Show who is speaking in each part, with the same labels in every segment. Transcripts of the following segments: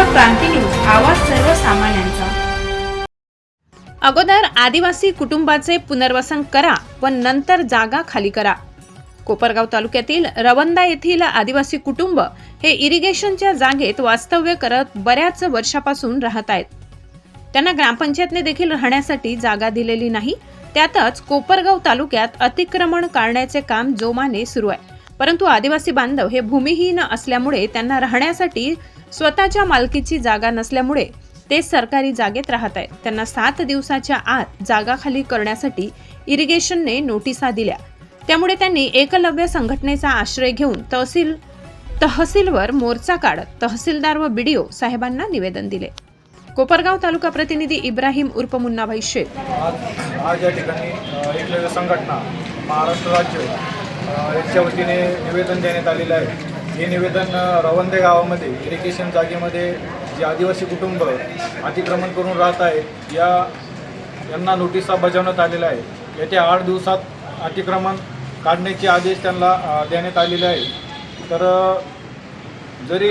Speaker 1: कोपरगाव क्रांती news आवाज सर्वसामान्यांचा.
Speaker 2: अगोदर आदिवासी कुटुंबाचे पुनर्वसन करा व नंतर जागा खाली करा. कोपरगाव तालुक्यातील रवंदा येथील आदिवासी कुटुंब हे इरिगेशनच्या जागेत वास्तव्य करत बऱ्याच वर्षापासून राहत आहेत. त्यांना ग्रामपंचायतने देखील राहण्यासाठी जागा दिलेली नाही त्यातच कोपरगाव तालुक्यात अतिक्रमण काढण्याचे काम जोमाने सुरू आहे. परंतु आदिवासी बांधव हे भूमिहीन असल्यामुळे त्यांना राहण्यासाठी स्वतःच्या मालकीची जागा नसल्यामुळे ते सरकारी जागेत राहत आहेत. त्यांना सात दिवसाच्या आत जागा खाली करण्यासाठी इरिगेशनने नोटिसा दिल्या. त्यामुळे त्यांनी एकलव्य संघटनेचा आश्रय घेऊन तहसील तहसीलवर मोर्चा काढत तहसीलदार व बीडीओ साहेबांना निवेदन दिले. कोपरगाव तालुका प्रतिनिधी इब्राहिम उर्फ मुन्नाभाई शेख.
Speaker 3: आज आज या ठिकाणी एकलव्य संघटना महाराष्ट्र राज्य यांच्या वतीने निवेदन देण्यात आलेलं आहे. हे निवेदन रवंदे गावामध्ये इरिगेशन जागेमध्ये जे आदिवासी कुटुंब अतिक्रमण करून राहत आहेत या यांना नोटिसा बजावण्यात आलेल्या आहे येत्या आठ दिवसात अतिक्रमण काढण्याचे आदेश त्यांना देण्यात आलेले आहे. तर जरी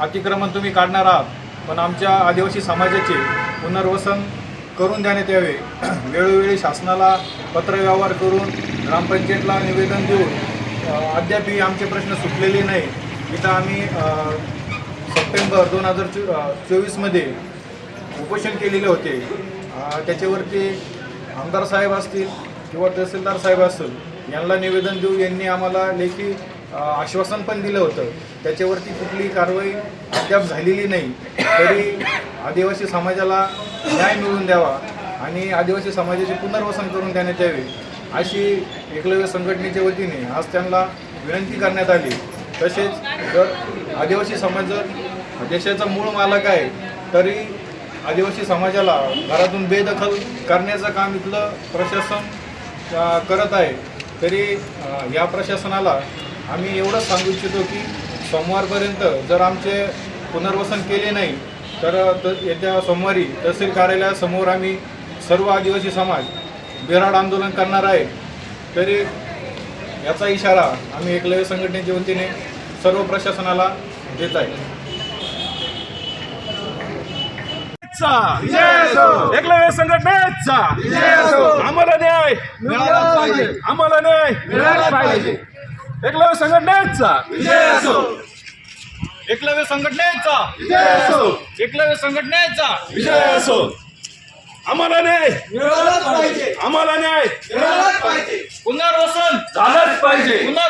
Speaker 3: अतिक्रमण तुम्ही काढणार आहात पण आमच्या आदिवासी समाजाचे पुनर्वसन करून देण्यात यावे. वेळोवेळी शासनाला पत्रव्यवहार करून ग्रामपंचायतला निवेदन देऊन अद्यापही आमचे प्रश्न सुटलेले नाही. इथं आम्ही सप्टेंबर दोन हजार चो चोवीसमध्ये उपोषण केलेले होते. त्याच्यावरती आमदार साहेब असतील किंवा तहसीलदार साहेब असतील यांना निवेदन देऊ यांनी आम्हाला लेखी आश्वासन पण दिलं होतं. त्याच्यावरती कुठली कारवाई अद्याप झालेली नाही. तरी आदिवासी समाजाला न्याय मिळवून द्यावा आणि आदिवासी समाजाचे पुनर्वसन करून देण्यात यावे अशी एकलव्य संघटनेच्या वतीने आज त्यांना विनंती करण्यात आली. तसेच जर आदिवासी समाज जर देशाचा मूळ मालक आहे तरी आदिवासी समाजाला घरातून बेदखल करण्याचं काम इथलं प्रशासन करत आहे. तरी या प्रशासनाला आम्ही एवढंच सांगू इच्छितो की सोमवारपर्यंत जर आमचे पुनर्वसन केले नाही तर त येत्या सोमवारी तहसील कार्यालयासमोर आम्ही सर्व आदिवासी समाज बिराड आंदोलन करणार आहे. तरी याचा इशारा आम्ही एकलव्य संघटनेच्या वतीने सर्व प्रशासनाला देत आहे.
Speaker 4: एकलव्य संघटनेचा आम्हाला न्याय. आम्हाला न्याय. एकलव्य संघटनेचा
Speaker 3: एकलव्य संघटनेचा एकलव्य संघटनेचा
Speaker 4: विजय असो आम्हाला न्याय. आम्हाला न्याय. झालंच पाहिजे.
Speaker 3: पुनर्वसन
Speaker 4: झालंच पाहिजे.
Speaker 3: पुनर्वसन